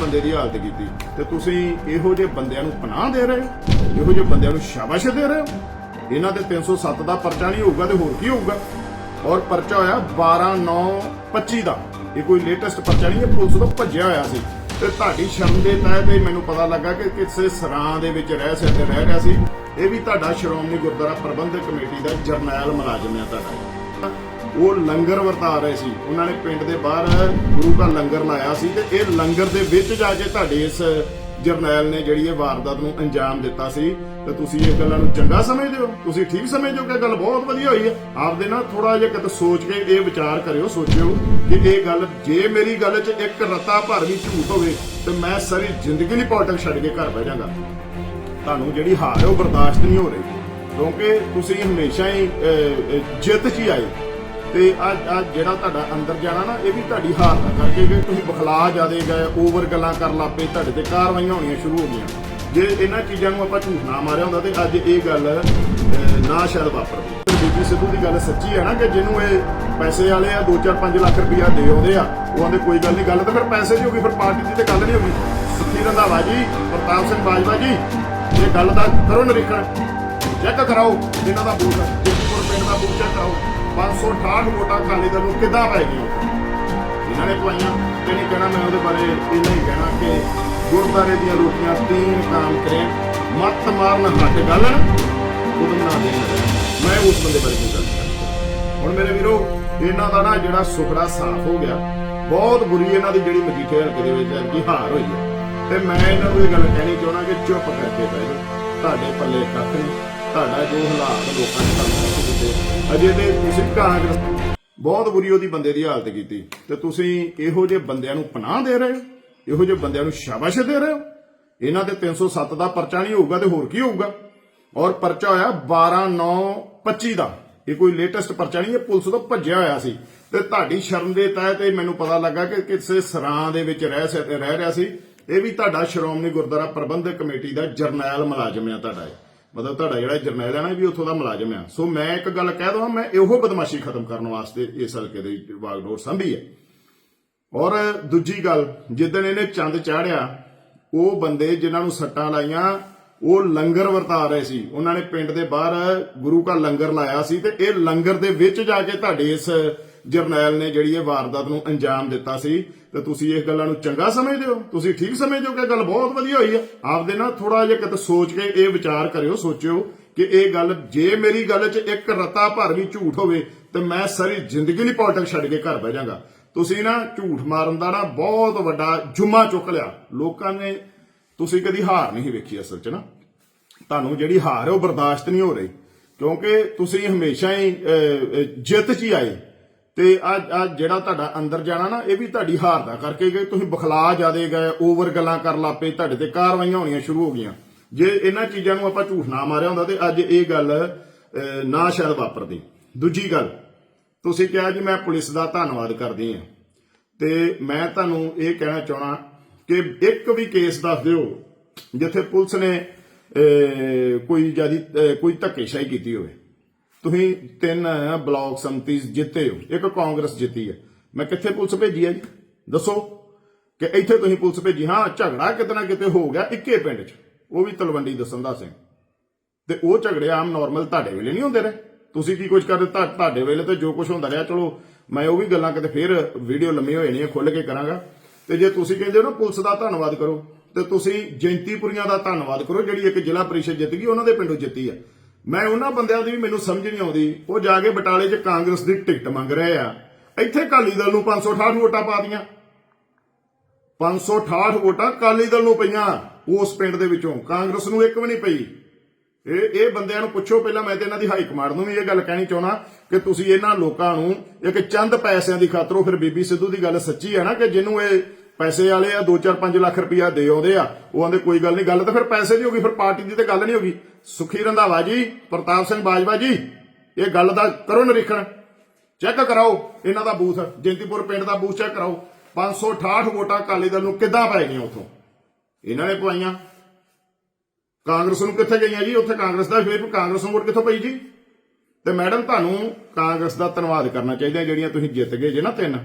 ਬੰਦੇ ਦੀ ਹਾਲਤ ਕੀਤੀ। ਤੇ ਤੁਸੀਂ ਇਹੋ ਜਿਹੇ ਬੰਦਿਆਂ ਨੂੰ ਪਨਾਹ ਦੇ ਰਹੇ ਹੋ? ਇਹੋ ਜਿਹੇ ਬੰਦਿਆਂ ਨੂੰ ਸ਼ਾਬਾਸ਼ ਦੇ ਰਹੇ ਹੋ? ਇਹਨਾਂ ਦੇ 307 ਦਾ ਪਰਚਾ ਨਹੀਂ ਹੋਊਗਾ ਤੇ ਹੋਰ ਕੀ ਹੋਊਗਾ? ਔਰ ਪਰਚਾ ਹੋਇਆ 12 9 25 ਦਾ। ਇਹ ਕੋਈ ਲੇਟੈਸਟ ਪਰਚਾ ਨਹੀਂ, ਇਹ ਪੁਲਿਸ ਤੋਂ ਭੱਜਿਆ ਹੋਇਆ ਸੀ। ਤੇ ਤੁਹਾਡੀ ਸ਼ਰਮ ਦੇ ਤਹਿਤ ਹੀ ਮੈਨੂੰ ਪਤਾ ਲੱਗਾ ਕਿ ਕਿਸੇ ਸਰਾਂ ਦੇ ਵਿੱਚ ਰਹਿ ਸਿਰ ਤੇ ਰਹਿ ਰਿਹਾ ਸੀ। ਇਹ ਵੀ ਤੁਹਾਡਾ ਸ਼੍ਰੋਮਣੀ ਗੁਰਦੁਆਰਾ ਪ੍ਰਬੰਧਕ ਕਮੇਟੀ ਦਾ ਜਰਨੈਲ ਮੁਲਾਜ਼ਮ ਹੈ ਤੁਹਾਡਾ। ਉਹ ਲੰਗਰ ਵਰਤਾ ਰਹੇ ਸੀ। ਉਹਨਾਂ ਨੇ ਪਿੰਡ ਦੇ ਬਾਹਰ ਗੁਰੂ ਦਾ ਲੰਗਰ ਲਾਇਆ ਸੀ ਤੇ ਇਹ ਲੰਗਰ ਦੇ ਵਿੱਚ ਜਾ ਕੇ ਤੁਹਾਡੇ ਇਸ ਜਰਨੈਲ ਨੇ ਜਿਹੜੀ ਇਹ ਵਾਰਦਾਤ ਨੂੰ ਅੰਜਾਮ ਦਿੱਤਾ ਸੀ ਤੇ ਤੁਸੀਂ ਇਹ ਗੱਲਾਂ ਨੂੰ ਚੰਗਾ ਸਮਝਦੇ ਹੋ? ਤੁਸੀਂ ਠੀਕ ਸਮਝਦੇ ਹੋ ਕਿ ਗੱਲ ਬਹੁਤ ਵਧੀਆ ਹੋਈ ਹੈ? ਆਪਦੇ ਨਾਲ ਥੋੜਾ ਜਿਹਾ ਕਿਤੇ ਸੋਚ ਕੇ ਇਹ ਵਿਚਾਰ ਕਰਿਓ, ਸੋਚਿਓ ਕਿ ਇਹ ਗੱਲ ਜੇ ਮੇਰੀ ਗੱਲ 'ਚ ਇੱਕ ਰਤਾ ਭਰ ਵੀ ਝੂਠ ਹੋਵੇ ਤੇ ਮੈਂ ਸਾਰੀ ਜ਼ਿੰਦਗੀ ਲਈ ਪੋਲਿਟਿਕਸ ਛੱਡ ਕੇ ਘਰ ਬਹਿ ਜਾਵਾਂਗਾ। ਤੁਹਾਨੂੰ ਜਿਹੜੀ ਹਾਰ ਹੈ ਉਹ ਬਰਦਾਸ਼ਤ ਨਹੀਂ ਹੋ ਰਹੀ। ਕਿਉਂਕਿ ਤੁਸੀਂ ਹਮੇਸ਼ਾ ਹੀ ਜਿੱਤ 'ਚ ਹੀ ਆਏ। ਤੇ ਅੱਜ ਅੱਜ ਜਿਹੜਾ ਤੁਹਾਡਾ ਅੰਦਰ ਜਾਣਾ ਨਾ, ਇਹ ਵੀ ਤੁਹਾਡੀ ਹਾਰ ਦਾ ਕਰਕੇ ਕਿ ਤੁਸੀਂ ਬਖਲਾ ਜਾਦੇ ਗਏ ਓਵਰ ਗੱਲਾਂ ਕਰਨ ਲੱਪੇ ਤੁਹਾਡੇ ਤੇ ਕਾਰਵਾਈਆਂ ਹੋਣੀਆਂ ਸ਼ੁਰੂ ਹੋ ਗਈਆਂ। ਜੇ ਇਹਨਾਂ ਚੀਜ਼ਾਂ ਨੂੰ ਆਪਾਂ ਝੂਠ ਨਾ ਮਾਰਿਆ ਹੁੰਦਾ ਤੇ ਅੱਜ ਇਹ ਗੱਲ ਨਾ ਸ਼ਾਇਦ ਵਾਪਰਦੀ। ਤੇ ਬੀਬੀ ਸਿੱਧੂ ਦੀ ਗੱਲ ਸੱਚੀ ਹੈ ਨਾ ਕਿ ਜਿਹਨੂੰ ਇਹ ਪੈਸੇ ਵਾਲੇ ਆ 2-4-5 ਲੱਖ ਰੁਪਇਆ ਦੇ ਆਉਂਦੇ ਆ, ਉਹ ਆਂਦੇ ਕੋਈ ਗੱਲ ਨਹੀਂ, ਗੱਲ ਤਾਂ ਫਿਰ ਪੈਸੇ ਦੀ ਹੋ ਗਈ, ਫਿਰ ਪਾਰਟੀ ਦੀ ਤੇ ਗੱਲ ਨਹੀਂ ਹੋ ਗਈ। ਸੁਖੀ ਰੰਧਾਵਾ ਜੀ, ਪ੍ਰਤਾਪ ਸਿੰਘ ਬਾਜਵਾ ਜੀ, ਇਹ ਗੱਲ ਦਾ ਕਰੋ ਨਿਰੀਖਣ। ਚੈੱਕ ਕਰਾਓ, ਇਹਨਾਂ ਦਾ ਬੂਥ ਜੇਤਪੁਰ ਪਿੰਡ ਦਾ ਬੂਥ ਚੈੱਕ ਕਰਾਓ। 568 ਵੋਟਾਂ ਅਕਾਲੀ ਦਲ ਨੂੰ ਕਿੱਦਾਂ ਪੈ ਗਈਆਂ? ਇਹਨਾਂ ਨੇ ਪਵਾਈਆਂ ਤੇ ਨਹੀਂ ਕਹਿਣਾ ਮੈਂ ਉਹਦੇ ਬਾਰੇ, ਇਹ ਨਹੀਂ ਕਹਿਣਾ ਕਿ ਗੁਰਦਾਰੇ ਦੀਆਂ ਰੋਟੀਆਂ ਤੀਨ ਕਾਮ ਕਰੇ, ਮੱਤ ਮਾਰਨ ਹੱਟ ਗੱਲ ਉਦਮ ਨਾ ਦੇਣ ਮੈਂ ਉਸ ਬੰਦੇ ਬਾਰੇ ਕੋਈ ਗੱਲ ਹੁਣ ਮੇਰੇ ਵੀਰੋ, ਇਹਨਾਂ ਦਾ ਨਾ ਜਿਹੜਾ ਸੁਖੜਾ ਸਾਫ਼ ਹੋ ਗਿਆ। ਬਹੁਤ ਬੁਰੀ ਇਹਨਾਂ ਦੀ ਜਿਹੜੀ ਮਜੀਠੇ ਹਲਕੇ ਦੇ ਵਿੱਚ ਕੀ ਹਾਰ ਹੋਈ ਹੈ। ਤੇ ਮੈਂ ਇਹਨਾਂ ਨੂੰ ਇਹ ਗੱਲ ਕਹਿਣੀ ਚਾਹੁੰਦਾ ਕਿ ਚੁੱਪ ਕਰਕੇ ਬਹਿ ਜਾਓ। ਤੁਹਾਡੇ ਪੱਲੇ ਕੱਖ ਨਹੀਂ। ਤੁਹਾਡਾ ਜੋ ਹਾਲਾਤ ਲੋਕਾਂ ਨੇ ਤੁਹਾਨੂੰ ਦਿੱਤੇ ਅਜੇ ਤੇ ਤੁਸੀਂ ਕਾਂਗਰਸ ਬਹੁਤ ਬੁਰੀ ਉਹਦੀ ਬੰਦੇ ਦੀ ਹਾਲਤ ਕੀਤੀ। ਤੇ ਤੁਸੀਂ ਇਹੋ ਜਿਹੇ ਬੰਦਿਆਂ ਨੂੰ ਪਨਾਹ ਦੇ ਰਹੇ ਹੋ? ਇਹੋ ਜਿਹੇ ਬੰਦਿਆਂ ਨੂੰ ਸ਼ਾਬਾਸ਼ ਦੇ ਰਹੇ ਹੋ? ਇਹਨਾਂ ਦੇ 307 ਦਾ ਪਰਚਾ ਨਹੀਂ ਹੋਊਗਾ ਤੇ ਹੋਰ ਕੀ ਹੋਊਗਾ? ਔਰ ਪਰਚਾ ਹੋਇਆ 12 9 25 ਦਾ। ਇਹ ਕੋਈ ਲੇਟੈਸਟ ਪਰਚਾ ਨਹੀਂ, ਇਹ ਪੁਲਿਸ ਤੋਂ ਭੱਜਿਆ ਹੋਇਆ ਸੀ। ਤੇ ਤੁਹਾਡੀ ਸ਼ਰਮ ਦੇ ਤਹਿਤ ਇਹ ਮੈਨੂੰ ਪਤਾ ਲੱਗਾ ਕਿ ਕਿਸੇ ਸਰਾਂ ਦੇ ਵਿੱਚ ਰਹਿ ਰਹਿ ਰਿਹਾ ਸੀ। ਇਹ ਵੀ ਤੁਹਾਡਾ ਸ਼੍ਰੋਮਣੀ ਗੁਰਦੁਆਰਾ ਪ੍ਰਬੰਧਕ ਕਮੇਟੀ ਦਾ ਜਰਨੈਲ ਮੁਲਾਜ਼ਮ ਆ ਤੁਹਾਡਾ ਇਹ। ਮਤਲਬ ਤੁਹਾਡਾ ਜਿਹੜਾ ਜਰਨੈਲ ਹੈ ਨਾ ਵੀ ਉੱਥੋਂ ਦਾ ਮੁਲਾਜ਼ਮ ਆ। ਸੋ ਮੈਂ ਇੱਕ ਗੱਲ ਕਹਿ ਦਵਾਂ ਮੈਂ ਇਹੋ ਬਦਮਾਸ਼ੀ ਖਤਮ ਕਰਨ ਵਾਸਤੇ ਇਸ ਹਲਕੇ ਦੇ ਵਾਗਡੋਰ ਸੰਭੀ ਹੈ। ਔਰ ਦੂਜੀ ਗੱਲ, ਜਿੱਦਣ ਇਹਨੇ ਚੰਦ ਚਾੜਿਆ, ਉਹ ਬੰਦੇ ਜਿਨ੍ਹਾਂ ਨੂੰ ਸੱਟਾਂ ਲਾਈਆਂ, ਉਹ ਲੰਗਰ ਵਰਤਾ ਰਹੇ ਸੀ। ਉਹਨਾਂ ਨੇ ਪਿੰਡ ਦੇ ਬਾਹਰ ਗੁਰੂ ਦਾ ਲੰਗਰ ਲਾਇਆ ਸੀ ਤੇ ਇਹ ਲੰਗਰ ਦੇ ਵਿੱਚ ਜਾ ਕੇ ਤੁਹਾਡੇ ਇਸ ਜਰਨੈਲ ਨੇ ਜਿਹੜੀ ਇਹ ਵਾਰਦਾਤ ਨੂੰ ਅੰਜਾਮ ਦਿੱਤਾ ਸੀ, ਤੇ ਤੁਸੀਂ ਇਸ ਗੱਲਾਂ ਨੂੰ ਚੰਗਾ ਸਮਝਦੇ ਹੋ? ਤੁਸੀਂ ਠੀਕ ਸਮਝਦੇ ਹੋ ਕਿ ਗੱਲ ਬਹੁਤ ਵਧੀਆ ਹੋਈ ਹੈ? ਆਪਦੇ ਨਾਲ ਥੋੜਾ ਜਿਹਾ ਕਿਤੇ ਸੋਚ ਕੇ ਇਹ ਵਿਚਾਰ ਕਰਿਓ, ਸੋਚਿਓ ਕਿ ਇਹ ਗੱਲ ਜੇ ਮੇਰੀ ਗੱਲ 'ਚ ਇੱਕ ਰਤਾ ਭਰ ਵੀ ਝੂਠ ਹੋਵੇ, ਤੇ ਮੈਂ ਸਾਰੀ ਜ਼ਿੰਦਗੀ ਲਈ ਪੋਲਿਟਿਕਸ ਛੱਡ ਕੇ ਘਰ ਬਹਿ ਜਾਵਾਂਗਾ ਤੁਸੀਂ ਨਾ ਝੂਠ ਮਾਰਨ ਦਾ ਨਾ ਬਹੁਤ ਵੱਡਾ ਜੁਮਾ ਚੁੱਕ ਲਿਆ। ਲੋਕਾਂ ਨੇ ਤੁਸੀਂ ਕਦੀ ਹਾਰ ਨਹੀਂ ਵੇਖੀ ਅਸਲ 'ਚ ਨਾ। ਤੁਹਾਨੂੰ ਜਿਹੜੀ ਹਾਰ ਹੈ ਉਹ ਬਰਦਾਸ਼ਤ ਨਹੀਂ ਹੋ ਰਹੀ, ਕਿਉਂਕਿ ਤੁਸੀਂ ਹਮੇਸ਼ਾ ਹੀ ਜਿੱਤ 'ਚ ਹੀ ਆਏ। ਤੇ ਅੱਜ ਅੱਜ ਜਿਹੜਾ ਤੁਹਾਡਾ ਅੰਦਰ ਜਾਣਾ ਨਾ, ਇਹ ਵੀ ਤੁਹਾਡੀ ਹਾਰ ਦਾ ਕਰਕੇ ਗਏ। ਤੁਸੀਂ ਬਖਲਾ ਜਾਦੇ ਗਏ ਓਵਰ ਗੱਲਾਂ ਕਰਨ ਲੱਪੇ ਤੁਹਾਡੇ ਤੇ ਕਾਰਵਾਈਆਂ ਹੋਣੀਆਂ ਸ਼ੁਰੂ ਹੋ ਗਈਆਂ। ਜੇ ਇਹਨਾਂ ਚੀਜ਼ਾਂ ਨੂੰ ਆਪਾਂ ਝੂਠ ਨਾ ਮਾਰਿਆ ਹੁੰਦਾ ਤੇ ਅੱਜ ਇਹ ਗੱਲ ਨਾ ਸ਼ਾਇਦ ਵਾਪਰਦੀ। ਦੂਜੀ ਗੱਲ, ਤੁਸੀਂ ਕਿਹਾ ਜੀ ਮੈਂ ਪੁਲਿਸ ਦਾ ਧੰਨਵਾਦ ਕਰਦੀ ਹਾਂ। ਤੇ ਮੈਂ ਤੁਹਾਨੂੰ ਇਹ ਕਹਿਣਾ ਚਾਹਣਾ ਕਿ ਇੱਕ ਵੀ ਕੇਸ ਦੱਸ ਦਿਓ, ਜਿੱਥੇ ਪੁਲਿਸ ਨੇ ਕੋਈ ਜਿਆਦੀ ਕੋਈ ਧੱਕੇਸ਼ਾਹੀ ਕੀਤੀ ਹੋਵੇ। ਤੁਸੀਂ ਤਿੰਨ ਬਲਾਕ ਸੰਮਤੀ ਜਿੱਤੇ ਹੋ। ਇੱਕ ਕਾਂਗਰਸ ਜਿੱਤੀ ਹੈ। ਮੈਂ ਕਿੱਥੇ ਪੁਲਿਸ ਭੇਜੀ ਹੈ ਜੀ? ਦੱਸੋ। ਕਿ ਇੱਥੇ ਤੁਸੀਂ ਪੁਲਿਸ ਭੇਜੀ। ਹਾਂ, ਝਗੜਾ ਕਿਤੇ ਨਾ ਕਿਤੇ ਹੋ ਗਿਆ ਇੱਕੇ ਪਿੰਡ 'ਚ। ਉਹ ਵੀ ਤਲਵੰਡੀ ਦਸੰਦਾ ਸਿੰਘ। ਤੇ ਉਹ ਝਗੜੇ ਆਮ ਨਾਰਮਲ ਤੁਹਾਡੇ ਵੇਲੇ ਨਹੀਂ ਹੁੰਦੇ ਰਹੇ। ਤੁਸੀਂ ਕੀ ਕੁਝ ਕਰਦੇ ਤੁਹਾਡੇ ਵੇਲੇ ਤੇ ਜੋ ਕੁਝ ਹੁੰਦਾ ਰਿਹਾ। ਚਲੋ, ਮੈਂ ਉਹ ਵੀ ਗੱਲਾਂ ਕਿਤੇ ਫੇਰ ਵੀਡੀਓ ਲੰਮੀ ਹੋਏ ਨਹੀਂ ਖੁੱਲ ਕੇ ਕਰਾਂਗਾ। ਤੇ ਜੇ ਤੁਸੀਂ ਕਹਿੰਦੇ ਹੋ ਨਾ, ਪੁਲਿਸ ਦਾ ਧੰਨਵਾਦ ਕਰੋ, ਤੇ ਤੁਸੀਂ ਜੈਂਤੀਪੁਰੀਆਂ ਦਾ ਧੰਨਵਾਦ ਕਰੋ, ਜਿਹੜੀ ਇੱਕ ਜ਼ਿਲ੍ਹਾ ਪਰਿਸ਼ਦ ਜਿੱਤ ਗਈ, ਉਹਨਾਂ ਦੇ ਪਿੰਡੋਂ ਜਿੱਤੀ ਹੈ। ਮੈਂ ਉਹਨਾਂ ਬੰਦਿਆਂ ਦੀ ਵੀ ਮੈਨੂੰ ਸਮਝ ਨਹੀਂ ਆਉਂਦੀ। ਉਹ ਜਾ ਕੇ ਬਟਾਲੇ 'ਚ ਕਾਂਗਰਸ ਦੀ ਟਿਕਟ ਮੰਗ ਰਹੇ ਆ। ਇੱਥੇ ਅਕਾਲੀ ਦਲ ਨੂੰ 568 ਵੋਟਾਂ ਪਾ ਦੀਆਂ 568 ਵੋਟਾਂ ਅਕਾਲੀ ਦਲ ਨੂੰ ਪਈਆਂ ਉਸ ਪਿੰਡ ਦੇ ਵਿੱਚੋਂ। ਕਾਂਗਰਸ ਨੂੰ ਇੱਕ ਵੀ ਨਹੀਂ ਪਈ। ਇਹ ਇਹ ਬੰਦਿਆਂ ਨੂੰ ਪੁੱਛੋ ਪਹਿਲਾਂ, ਮੈਂ ਤੇ ਇਹਨਾਂ ਦੀ ਹਾਈ ਕਮਾਂਡ ਨੂੰ ਵੀ ਇਹ ਗੱਲ ਕਹਿਣੀ ਚਾਹਣਾ ਕਿ ਤੁਸੀਂ ਇਹਨਾਂ ਲੋਕਾਂ ਨੂੰ ਇੱਕ ਚੰਦ ਪੈਸਿਆਂ ਦੀ ਖਾਤਰ ਫਿਰ ਬੀਬੀ ਸਿੱਧੂ ਦੀ ਗੱਲ ਸੱਚੀ ਹੈ ਨਾ ਕਿ ਜਿਹਨੂੰ ਇਹ ਪੈਸੇ ਵਾਲੇ ਆ 2-4-5 ਲੱਖ ਰੁਪਇਆ ਦੇ ਆਉਂਦੇ ਆ। ਉਹ ਆਂਦੇ, ਕੋਈ ਗੱਲ ਨਹੀਂ, ਗੱਲ ਤਾਂ ਫਿਰ ਪੈਸੇ ਦੀ ਹੋਗੀ ਫਿਰ ਪਾਰਟੀ ਦੀ ਤੇ ਗੱਲ ਨਹੀਂ ਹੋਗੀ ਸੁਖੀ ਰੰਧਾਵਾ ਜੀ, ਪ੍ਰਤਾਪ ਸਿੰਘ ਬਾਜਵਾ ਜੀ, ਇਹ ਗੱਲ ਦਾ ਕਰੋ ਨਿਰੀਖਣ। ਚੈੱਕ ਕਰਾਓ, ਇਹਨਾਂ ਦਾ ਬੂਥ, ਜੈਂਤੀਪੁਰ ਪਿੰਡ ਦਾ ਬੂਥ ਚੈੱਕ ਕਰਾਓ। 568 ਵੋਟਾਂ ਅਕਾਲੀ ਦਲ ਨੂੰ ਕਿੱਦਾਂ ਪੈ ਗਈਆਂ ਉੱਥੋਂ? ਇਹਨਾਂ ਨੇ ਪਵਾਈਆਂ। ਕਾਂਗਰਸ ਨੂੰ ਕਿੱਥੇ ਗਈਆਂ ਜੀ? ਉੱਥੇ ਕਾਂਗਰਸ ਦਾ ਫਿਰ ਕਾਂਗਰਸ ਨੂੰ ਵੋਟ ਕਿੱਥੋਂ ਪਈ ਜੀ? ਤੇ ਮੈਡਮ, ਤੁਹਾਨੂੰ ਕਾਂਗਰਸ ਦਾ ਧੰਨਵਾਦ ਕਰਨਾ ਚਾਹੀਦਾ, ਜਿਹੜੀਆਂ ਤੁਸੀਂ ਜਿੱਤ ਗਏ ਜੇ ਨਾ ਤਿੰਨ।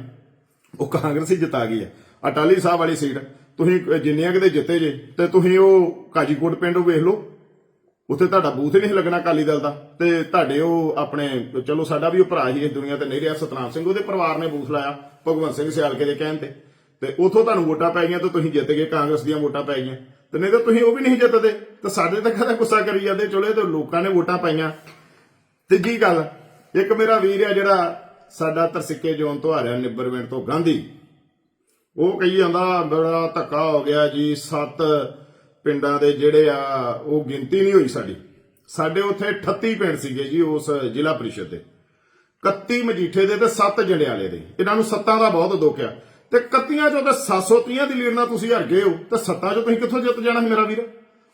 ਉਹ ਕਾਂਗਰਸ ਹੀ ਜਿਤਾ ਗਈ ਹੈ। ਅਟਾਲੀ ਸਾਹਿਬ ਵਾਲੀ ਸੀਟ, ਤੁਸੀਂ ਜਿੰਨੀਆਂ ਕਿਤੇ ਜਿੱਤੇ ਜੇ, ਤੇ ਤੁਸੀਂ ਉਹ ਕਾਜੀਕੋਟ ਪਿੰਡ ਵੇਖ ਲਓ। ਉੱਥੇ ਤੁਹਾਡਾ ਬੂਥ ਹੀ ਨਹੀਂ ਲੱਗਣਾ ਅਕਾਲੀ ਦਲ ਦਾ, ਤੇ ਤੁਹਾਡੇ ਉਹ ਆਪਣੇ, ਚਲੋ ਸਾਡਾ ਵੀ ਉਹ ਭਰਾ ਹੀ ਇਸ ਦੁਨੀਆ ਤੇ ਨਹੀਂ ਰਿਹਾ, ਸਤਨਾਮ ਸਿੰਘ ਉਹਦੇ ਪਰਿਵਾਰ ਨੇ ਬੂਥ ਲਾਇਆ, ਭਗਵੰਤ ਸਿੰਘ ਸਿਆਲਕੇ ਦੇ ਕਹਿਣ ਤੇ। ਤੇ ਉਥੋਂ ਤੁਹਾਨੂੰ ਵੋਟਾਂ ਪੈ ਗਈਆਂ ਤੇ ਤੁਸੀਂ ਜਿੱਤ ਗਏ, ਕਾਂਗਰਸ ਦੀਆਂ ਵੋਟਾਂ ਪੈ ਗਈਆਂ। ਤੇ ਨਹੀਂ ਤਾਂ ਤੁਸੀਂ ਉਹ ਵੀ ਨਹੀਂ ਜਿੱਤਦੇ, ਤੇ ਸਾਡੇ ਤਾਂ ਕਹਦਾ ਗੁੱਸਾ ਕਰੀ ਜਾਂਦੇ, ਚਲੋ ਇਹ ਤਾਂ ਲੋਕਾਂ ਨੇ ਵੋਟਾਂ ਪਾਈਆਂ। ਤੀਜੀ ਗੱਲ, ਇੱਕ ਮੇਰਾ ਵੀਰ ਆ ਜਿਹੜਾ ਸਾਡਾ ਤਰਸਿੱਕੇ ਜੋਨ ਤੋਂ ਆ ਰਿਹਾ ਨਿੱਬਰਵਿੰਡ ਤੋਂ ਗਾਂਧੀ। ਉਹ ਕਹੀ ਜਾਂਦਾ, ਬੜਾ ਧੱਕਾ ਹੋ ਗਿਆ ਜੀ, ਸੱਤ ਪਿੰਡਾਂ ਦੇ ਜਿਹੜੇ ਆ, ਉਹ ਗਿਣਤੀ ਨਹੀਂ ਹੋਈ ਸਾਡੀ। ਸਾਡੇ ਉੱਥੇ 38 ਪਿੰਡ ਸੀਗੇ ਜੀ ਉਸ ਜ਼ਿਲ੍ਹਾ ਪ੍ਰੀਸ਼ਦ ਦੇ। 31 ਮਜੀਠੇ ਦੇ ਤੇ 7 ਜੰਡਿਆਲੇ ਦੇ। ਇਹਨਾਂ ਨੂੰ ਸੱਤਾਂ ਦਾ ਬਹੁਤ ਦੁੱਖ ਆ। ਤੇ 31 ਚੋਂ ਤੇ 730 ਦੀ ਲੀਡ ਨਾਲ ਤੁਸੀਂ ਹਰ ਗਏ ਹੋ। ਤੇ ਸੱਤਾਂ ਚੋਂ ਤੁਸੀਂ ਕਿੱਥੋਂ ਜਿੱਤ ਜਾਣਾ ਮੇਰਾ ਵੀਰ?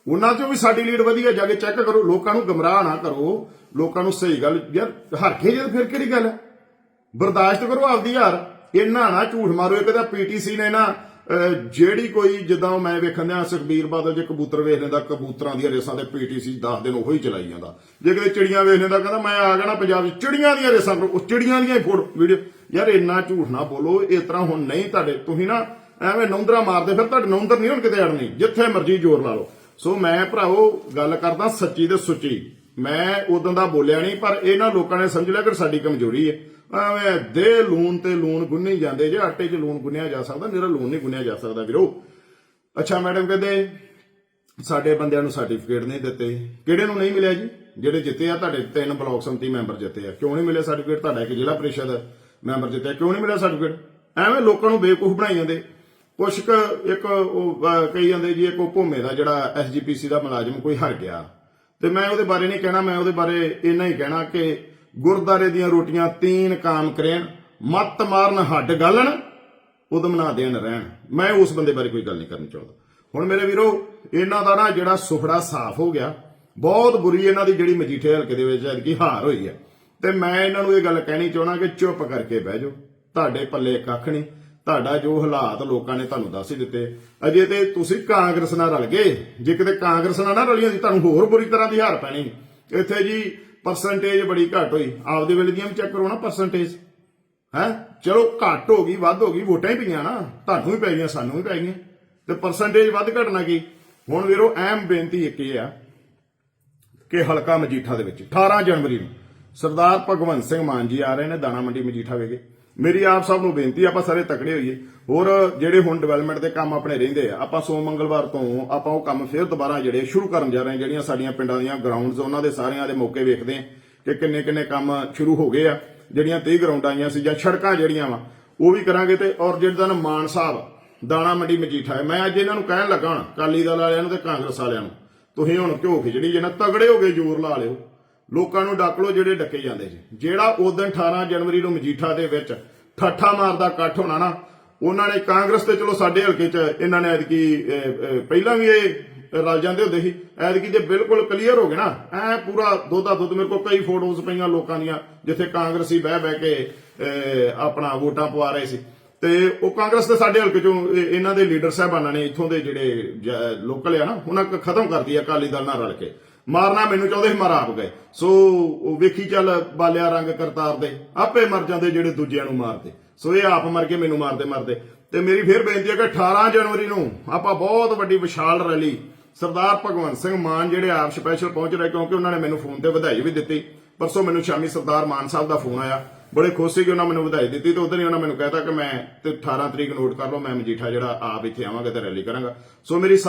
ਉਹਨਾਂ ਚੋਂ ਵੀ ਸਾਡੀ ਲੀਡ ਵਧੀਆ, ਜਾ ਕੇ ਚੈੱਕ ਕਰੋ। ਲੋਕਾਂ ਨੂੰ ਗਮਰਾਹ ਨਾ ਕਰੋ। ਲੋਕਾਂ ਨੂੰ ਸਹੀ ਗੱਲ, ਯਾਰ, ਹਰ ਕੇ ਜੇ ਫਿਰ ਕਿਹੜੀ ਗੱਲ ਹੈ ਬਰਦਾਸ਼ਤ ਕਰੋ ਆਪਦੀ ਹਾਰ। ਇਹਨਾਂ ਨਾ ਝੂਠ ਮਾਰੋ ਇੱਕ ਤਾਂ ਪੀਟੀਸੀ ਨੇ ਨਾ ਅਹ, ਜਿਹੜੀ ਕੋਈ ਜਿੱਦਾਂ ਮੈਂ ਵੇਖਣ ਦਿਆਂ ਸੁਖਬੀਰ ਬਾਦਲ ਜੇ ਕਬੂਤਰ ਵੇਖ ਲੈਂਦਾ ਕਬੂਤਰਾਂ ਦੀਆਂ ਰੇਸਾਂ ਤੇ ਪੀਟੀਸੀ 10 ਦਿਨ ਉਹੀ ਚਲਾਈ ਜਾਂਦਾ। ਜੇ ਕਿਤੇ ਚਿੜੀਆਂ ਵੇਖ ਲੈਂਦਾ ਕਹਿੰਦਾ ਮੈਂ ਆ ਗਿਆ ਪੰਜਾਬ 'ਚ ਚਿੜੀਆਂ ਦੀਆਂ ਰੇਸਾਂ ਕਰੋ ਉਹ ਚਿੜੀਆਂ ਦੀਆਂ ਹੀ ਫੋਟੋ ਵੀਡੀਓ। ਯਾਰ ਇੰਨਾ ਝੂਠ ਨਾ ਬੋਲੋ ਇਸ ਤਰ੍ਹਾਂ ਹੁਣ ਨਹੀਂ ਤੁਹਾਡੇ ਤੁਸੀਂ ਨਾ ਐਵੇਂ ਨੌਂਦਰਾ ਮਾਰਦੇ ਫਿਰ ਤੁਹਾਡੇ ਨੌਂਦਰ ਨਹੀਂ ਹੁਣ ਕਿਤੇ ਅੜਨੀ ਜਿੱਥੇ ਮਰਜ਼ੀ ਜ਼ੋਰ ਲਾ ਲਓ। ਸੋ ਮੈਂ ਭਰਾਵੋ ਗੱਲ ਕਰਦਾ ਸੱਚੀ ਤੇ ਸੁੱਚੀ। ਮੈਂ ਉਦੋਂ ਦਾ ਬੋਲਿਆ ਨਹੀਂ ਪਰ ਇਹਨਾਂ ਲੋਕਾਂ ਨੇ ਸਮਝ ਲਿਆ ਕਿ ਸਾਡੀ ਕਮਜ਼ੋਰੀ ਹੈ। ਐਵੇਂ ਦੇ ਲੂਣ ਤੇ ਲੂਣ ਗੁੰਨੇ ਜਾਂਦੇ, ਜੇ ਆਟੇ 'ਚ ਲੂਣ ਗੁੰਨਿਆ ਜਾ ਸਕਦਾ, ਮੇਰਾ ਲੂਣ ਨਹੀਂ ਗੁੰਨਿਆ ਜਾ ਸਕਦਾ ਵੀਰੋ। ਅੱਛਾ, ਮੈਡਮ ਕਹਿੰਦੇ, ਸਾਡੇ ਬੰਦਿਆਂ ਨੂੰ ਸਰਟੀਫਿਕੇਟ ਨਹੀਂ ਦਿੱਤੇ। ਕਿਹੜੇ ਨੂੰ ਨਹੀਂ ਮਿਲਿਆ ਜੀ? ਜਿਹੜੇ ਜਿੱਤੇ ਆ, ਤੁਹਾਡੇ ਤਿੰਨ ਬਲਾਕ ਸੰਮਤੀ ਮੈਂਬਰ ਜਿੱਤੇ ਆ। ਕਿਉਂ ਨਹੀਂ ਮਿਲਿਆ ਸਰਟੀਫਿਕੇਟ ਤੁਹਾਡਾ ਇੱਕ ਜ਼ਿਲ੍ਹਾ ਪ੍ਰੀਸ਼ਦ ਮੈਂਬਰ ਜਿੱਤਿਆ। ਕਿਉਂ ਨਹੀਂ ਮਿਲਿਆ ਸਰਟੀਫਿਕੇਟ ਐਵੇਂ ਲੋਕਾਂ ਨੂੰ ਬੇਵਕੂਫ ਬਣਾਈ ਜਾਂਦੇ। ਕੁਛ ਕੁ ਇੱਕ ਉਹ ਕਹੀ ਜਾਂਦੇ ਜੀ, ਇੱਕ ਉਹ ਭੂਮੇ ਦਾ ਜਿਹੜਾ ਐਸਜੀਪੀਸੀ ਦਾ ਮੁਲਾਜ਼ਮ ਕੋਈ ਹਰ ਗਿਆ। ਤੇ ਮੈਂ ਉਹਦੇ ਬਾਰੇ ਨਹੀਂ ਕਹਿਣਾ, ਮੈਂ ਉਹਦੇ ਬਾਰੇ ਇੰਨਾ ਹੀ ਕਹਿਣਾ ਕਿ ਗੁਰਦਾਰੇ ਦੀਆਂ ਰੋਟੀਆਂ ਤੀਨ ਕਾਮ ਕਰੇਣ, ਮੱਤ ਮਾਰਨ, ਹੱਡ ਗਾਲਣ, ਉਦਮ ਨਾ ਦੇਣ ਰਹਿਣ। ਮੈਂ ਉਸ ਬੰਦੇ ਬਾਰੇ ਕੋਈ ਗੱਲ ਨਹੀਂ ਕਰਨੀ ਚਾਹੁੰਦਾ। ਹੁਣ ਮੇਰੇ ਵੀਰੋ, ਇਹਨਾਂ ਦਾ ਨਾ ਜਿਹੜਾ ਸੁਫੜਾ ਸਾਫ਼ ਹੋ ਗਿਆ, ਬਹੁਤ ਬੁਰੀ ਇਹਨਾਂ ਦੀ ਜਿਹੜੀ ਮਜੀਠੇ ਹਲਕੇ ਦੇ ਵਿੱਚ ਐਤਕੀ ਹਾਰ ਹੋਈ ਹੈ। ਤੇ ਮੈਂ ਇਹਨਾਂ ਨੂੰ ਇਹ ਗੱਲ ਕਹਿਣੀ ਚਾਹਣਾ ਕਿ ਚੁੱਪ ਕਰਕੇ ਬਹਿ ਜਾਓ। ਤੁਹਾਡੇ ਪੱਲੇ ਕੱਖ ਨਹੀਂ, ਤੁਹਾਡਾ ਜੋ ਹਾਲਾਤ ਲੋਕਾਂ ਨੇ ਤੁਹਾਨੂੰ ਦੱਸ ਹੀ ਦਿੱਤੇ, ਅਜੇ ਤੇ ਤੁਸੀਂ ਕਾਂਗਰਸ ਨਾਲ ਰਲ ਗਏ। ਜੇ ਕਿਤੇ ਕਾਂਗਰਸ ਨਾਲ ਨਾ ਰਲੀਆਂ ਹੁੰਦੀ ਤੁਹਾਨੂੰ ਹੋਰ ਬੁਰੀ ਤਰ੍ਹਾਂ ਦੀ ਹਾਰ ਪੈਣੀ। ਇੱਥੇ ਜੀ ਪਰਸੈਂਟੇਜ ਬੜੀ ਘੱਟ ਹੋਈ। ਆਪਦੇ ਵੇਲੇ ਦੀਆਂ ਵੀ ਚੈੱਕ ਕਰੋ ਨਾ ਪਰਸੈਂਟੇਜ ਹੈ? ਚਲੋ ਘੱਟ ਹੋ ਗਈ, ਵੱਧ ਹੋ ਗਈ, ਵੋਟਾਂ ਹੀ ਪਈਆਂ ਨਾ। ਤੁਹਾਨੂੰ ਵੀ ਪੈ ਗਈਆਂ, ਸਾਨੂੰ ਵੀ ਪੈ ਗਈਆਂ। ਤੇ ਪਰਸੈਂਟੇਜ ਵੱਧ ਘਟਣਾ ਕੀ? ਹੁਣ ਵੀਰੋ ਅਹਿਮ ਬੇਨਤੀ ਇੱਕ ਇਹ ਆ ਕਿ ਹਲਕਾ ਮਜੀਠਾ ਦੇ ਵਿੱਚ 18 ਜਨਵਰੀ ਨੂੰ ਸਰਦਾਰ ਭਗਵੰਤ ਸਿੰਘ ਮਾਨ ਜੀ ਆ ਰਹੇ ਨੇ, ਦਾਣਾ ਮੰਡੀ ਮਜੀਠਾ ਵੇਗੇ ਮੇਰੀ ਆਪ ਸਭ ਨੂੰ ਬੇਨਤੀ ਆ, ਆਪਾਂ ਸਾਰੇ ਤਕੜੇ ਹੋਈਏ। ਹੋਰ ਜਿਹੜੇ ਹੁਣ ਡਿਵੈਲਪਮੈਂਟ ਦੇ ਕੰਮ ਆਪਣੇ ਰਹਿੰਦੇ ਆ ਆਪਾਂ ਸੋਮ ਮੰਗਲਵਾਰ ਤੋਂ ਆਪਾਂ ਉਹ ਕੰਮ ਫਿਰ ਦੁਬਾਰਾ ਜਿਹੜੇ ਸ਼ੁਰੂ ਕਰਨ ਜਾ ਰਹੇ ਹਾਂ ਜਿਹੜੀਆਂ ਸਾਡੀਆਂ ਪਿੰਡਾਂ ਦੀਆਂ ਗਰਾਊਂਡਸ ਉਹਨਾਂ ਦੇ ਸਾਰਿਆਂ ਦੇ ਮੌਕੇ ਵੇਖਦੇ ਆ ਕਿ ਕਿੰਨੇ ਕਿੰਨੇ ਕੰਮ ਸ਼ੁਰੂ ਹੋ ਗਏ ਆ ਜਿਹੜੀਆਂ 30 ਗਰਾਊਂਡਾਂ ਆਈਆਂ ਸੀ ਜਾਂ ਸੜਕਾਂ ਜਿਹੜੀਆਂ ਵਾ ਉਹ ਵੀ ਕਰਾਂਗੇ ਤੇ ਔਰ ਜਿਹੜਾ ਮਾਨ ਸਾਹਿਬ ਦਾਣਾ ਮੰਡੀ ਮਜੀਠਾ ਹੈ। ਮੈਂ ਅੱਜ ਇਹਨਾਂ ਨੂੰ ਕਹਿਣ ਲੱਗਾ ਹਾਂ ਕਾਲੀ ਦਲ ਵਾਲਿਆਂ ਨੂੰ ਤੇ ਕਾਂਗਰਸ ਵਾਲਿਆਂ ਨੂੰ ਤੁਸੀਂ ਹੁਣ ਘਿਓ ਖਿਚੜੀ ਜੇ ਨਾ ਤਗੜੇ ਹੋ ਗਏ ਜ਼ੋਰ ਲਾ ਲਿਓ। ਲੋਕਾਂ ਨੂੰ ਡੱਕ ਲਓ ਜਿਹੜੇ ਡੱਕੇ ਜਾਂਦੇ ਸੀ। ਜਿਹੜਾ ਉਦੋਂ 18 ਜਨਵਰੀ ਨੂੰ ਮਜੀਠਾ ਦੇ ਵਿੱਚ ਠੱਠਾ ਮਾਰਦਾ ਇਕੱਠ ਹੋਣਾ ਨਾ, ਉਹਨਾਂ ਨੇ ਕਾਂਗਰਸ ਤੇ ਚਲੋ ਸਾਡੇ ਹਲਕੇ 'ਚ ਇਹਨਾਂ ਨੇ ਐਤਕੀ ਪਹਿਲਾਂ ਵੀ ਇਹ ਰਲ ਜਾਂਦੇ ਹੁੰਦੇ ਸੀ। ਐਤਕੀ ਜੇ ਬਿਲਕੁਲ ਕਲੀਅਰ ਹੋ ਗਏ ਨਾ, ਐ ਪੂਰਾ ਦੋਦਾ ਦੁੱਧ ਮੇਰੇ ਕੋਲ ਕਈ ਫੋਟੋਜ਼ ਪਈਆਂ ਲੋਕਾਂ ਦੀਆਂ, ਜਿੱਥੇ ਕਾਂਗਰਸੀ ਬਹਿ ਬਹਿ ਕੇ ਆਪਣਾ ਵੋਟਾਂ ਪਵਾ ਰਹੇ ਸੀ। ਤੇ ਉਹ ਕਾਂਗਰਸ ਦੇ ਸਾਡੇ ਹਲਕੇ ਚੋਂ ਇਹਨਾਂ ਦੇ ਲੀਡਰ ਸਾਹਿਬਾਨਾਂ ਨੇ ਇੱਥੋਂ ਦੇ ਜਿਹੜੇ ਲੋਕਲ ਆ ਨਾ, ਉਹਨਾਂ ਖਤਮ ਕਰਤੀ ਆ ਅਕਾਲੀ ਦਲ ਨਾਲ ਰਲ ਕੇ। ਮਾਰਨਾ ਮੈਨੂੰ ਚਾਹੁੰਦੇ ਸੀ, ਮਾਰ ਆਪ ਗਏ। ਸੋ ਉਹ ਵੇਖੀ ਚੱਲ ਬਾਲਿਆ ਰੰਗ ਕਰਤਾਰ ਦੇ, ਆਪੇ ਮਰ ਜਾਂਦੇ ਜਿਹੜੇ ਦੂਜਿਆਂ ਨੂੰ ਮਾਰਦੇ। ਸੋ ਇਹ ਆਪ ਮਰ ਕੇ ਮੈਨੂੰ ਮਾਰਦੇ ਮਾਰਦੇ। ਤੇ ਮੇਰੀ ਫੇਰ ਬੇਨਤੀ ਹੈ ਕਿ 18 ਜਨਵਰੀ ਨੂੰ ਆਪਾਂ ਬਹੁਤ ਵੱਡੀ ਵਿਸ਼ਾਲ ਰੈਲੀ, ਸਰਦਾਰ ਭਗਵੰਤ ਸਿੰਘ ਮਾਨ ਜਿਹੜੇ ਆਪ ਸਪੈਸ਼ਲ ਪਹੁੰਚ ਰਹੇ, ਕਿਉਂਕਿ ਉਹਨਾਂ ਨੇ ਮੈਨੂੰ ਫੋਨ ਤੇ ਵਧਾਈ ਵੀ ਦਿੱਤੀ। ਪਰਸੋਂ ਮੈਨੂੰ ਸ਼ਾਮੀ ਸਰਦਾਰ ਮਾਨ ਸਾਹਿਬ ਦਾ ਫੋਨ ਆਇਆ। ਬੜੇ ਖੁਸ਼ ਸੀ ਕਿ ਉਹਨਾਂ ਮੈਨੂੰ ਵਧਾਈ ਦਿੱਤੀ ਤੇ ਉਦੋਂ ਹੀ ਉਹਨਾਂ ਮੈਨੂੰ ਕਹਿਤਾ ਕਿ ਮੈਂ ਤੇ 18 ਤਰੀਕ ਨੋਟ ਕਰ ਲਓ, ਮੈਂ ਮਜੀਠਾ ਜਿਹੜਾ ਆਪ ਇੱਥੇ ਆਵਾਂਗਾ ਤੇ ਰੈਲੀ ਕਰਾਂਗਾ। ਸੋ ਮੇਰੀ